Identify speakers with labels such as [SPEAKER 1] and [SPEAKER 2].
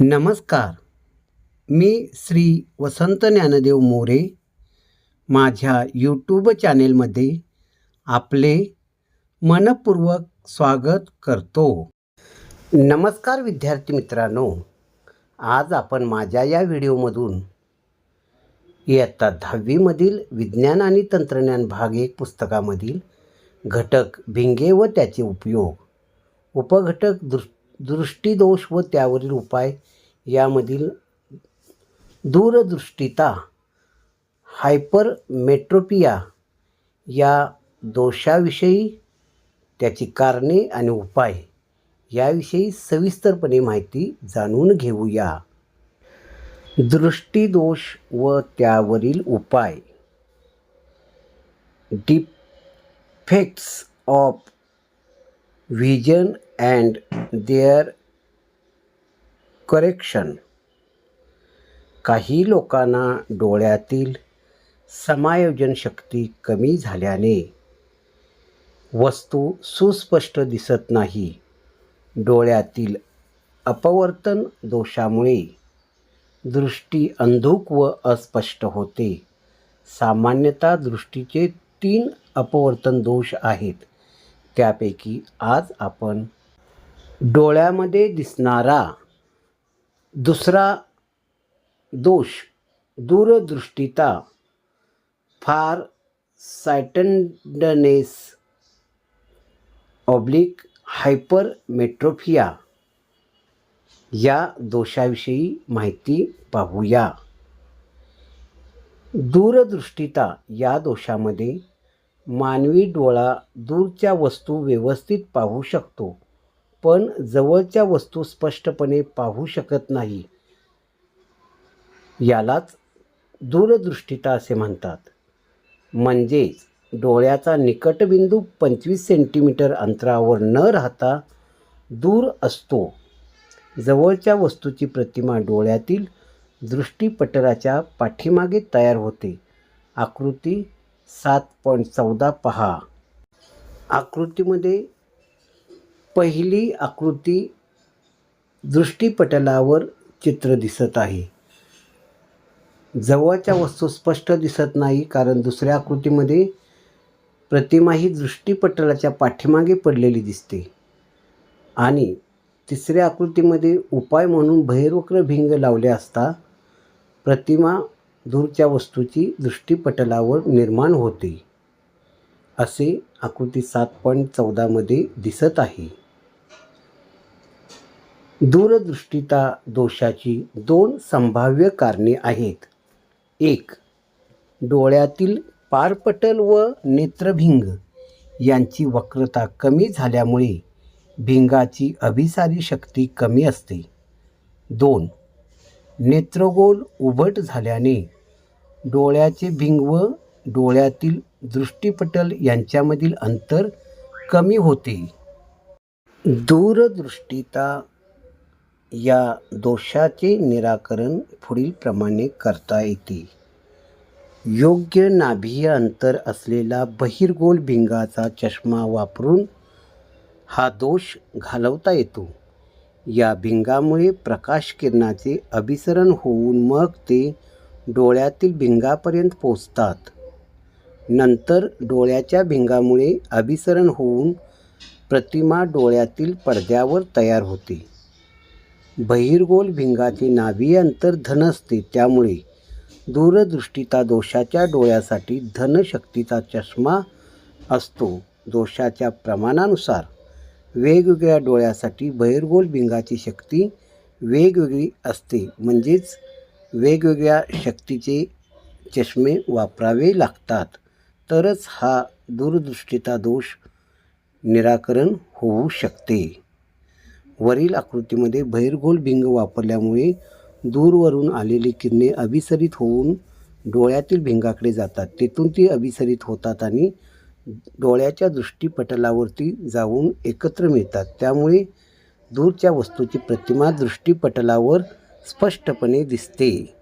[SPEAKER 1] नमस्कार. मी श्री वसंत ज्ञानदेव मोरे. माझ्या यूट्यूब चॅनेलमध्ये आपले मनपूर्वक स्वागत करतो. नमस्कार विद्यार्थी मित्रांनो. आज आपण माझ्या या व्हिडिओमधून इयत्ता दहावीमधील विज्ञान आणि तंत्रज्ञान भाग एक पुस्तकामधील घटक भिंगे व त्याचे उपयोग उपघटक दृष्ट दृष्टीदोष व त्यावरील उपाय यामधील दूरदृष्टिता हायपरमेट्रोपिया या दोषाविषयी त्याची कारणे आणि उपाय याविषयी सविस्तरपणे माहिती जाणून घेऊया. दृष्टीदोष व त्यावरील उपाय. Defects of vision and their correction काही लोकांना डोळ्यातील समायोजन शक्ती कमी झाल्याने वस्तू सुस्पष्ट दिसत नाही. डोळ्यातील अपवर्तन दोषामुळे दृष्टी अंधुक व अस्पष्ट होते. सामान्यतः दृष्टीचे तीन अपवर्तन दोष आहेत. त्यापैकी आज आपण डोळ्यामध्ये दिसणारा दुसरा दोष दूरदृष्टीता फार सायटंडनेस ऑब्लिक हायपरमेट्रोफिया या दोषाविषयी माहिती पाहूया. दूरदृष्टीता या दोषामध्ये मानवी डोळा दूरच्या वस्तू व्यवस्थित पाहू शकतो. पण जवळच्या वस्तू स्पष्टपणे पाहू शकत नाही. यालाच दूरदृष्टिता असे म्हणतात. म्हणजेच डोळ्याचा निकटबिंदू पंचवीस सेंटीमीटर अंतरावर न राहता दूर असतो. जवळच्या वस्तूची प्रतिमा डोळ्यातील दृष्टीपटलाच्या पाठीमागे तयार होते. आकृती सात पॉईंट चौदा पहा. आकृतीमध्ये पहिली आकृती दृष्टीपटलावर चित्र दिसत आहे. जवळच्या वस्तू स्पष्ट दिसत नाही कारण दुसऱ्या आकृतीमध्ये प्रतिमा ही दृष्टीपटलाच्या पाठीमागे पडलेली दिसते. आणि तिसऱ्या आकृतीमध्ये उपाय म्हणून बहिर्वक्र भिंग लावले असता प्रतिमा दूरच्या वस्तूची दृष्टीपटलावर निर्माण होते. असे आकृती सात पॉईंट चौदामध्ये दिसत आहे. दूरदृष्टीता दोषाची दोन संभाव्य कारणे आहेत. एक डोळ्यातील पारपटल व नेत्रभिंग यांची वक्रता कमी झाल्यामुळे भिंगाची अभिसारी शक्ती कमी असते. दोन नेत्रगोल उभट झाल्याने डोळ्याचे भिंग व डोळ्यातील दृष्टीपटल यांच्यामधील अंतर कमी होते. दूरदृष्टीता या दोषाचे निराकरण पुढीलप्रमाणे करता येते. योग्य नाभीय अंतर असलेला बहिर्गोल भिंगाचा चष्मा वापरून हा दोष घालवता येतो. या भिंगामुळे प्रकाश किरणाचे अभिसरण होऊन मग ते डोळ्यातील भिंगापर्यंत पोचतात नंतर डोळ्याच्या भिंगामुळे अभिसरण होऊन प्रतिमा डोळ्यातील पडद्यावर तयार होते. बहिर्गोल भिंगाचे नाभीय अंतर धन असते त्यामुळे दूरदृष्टीचा दोषाच्या डोळ्यासाठी धनशक्तीचा चष्मा असतो. दोषाच्या प्रमाणानुसार वेगवेगळ्या डोळ्यासाठी बहिर्गोल भिंगाची शक्ती वेगवेगळी असते. म्हणजेच वेगवेगळ्या शक्तीचे चष्मे वापरावे लागतात. तरच हा दूरदृष्टीचा दोष निराकरण होऊ शकते. वरील आकृतीमध्ये बहिर्गोल भिंग वापरल्यामुळे दूरवरून आलेली किरणे अभिसरित होऊन डोळ्यातील भिंगाकडे जातात. तेथून ती अभिसरित होतात आणि डोळ्याच्या दृष्टीपटलावरती जाऊन एकत्र मिळतात. त्यामुळे दूरच्या वस्तूची प्रतिमा दृष्टीपटलावर स्पष्टपणे दिसते.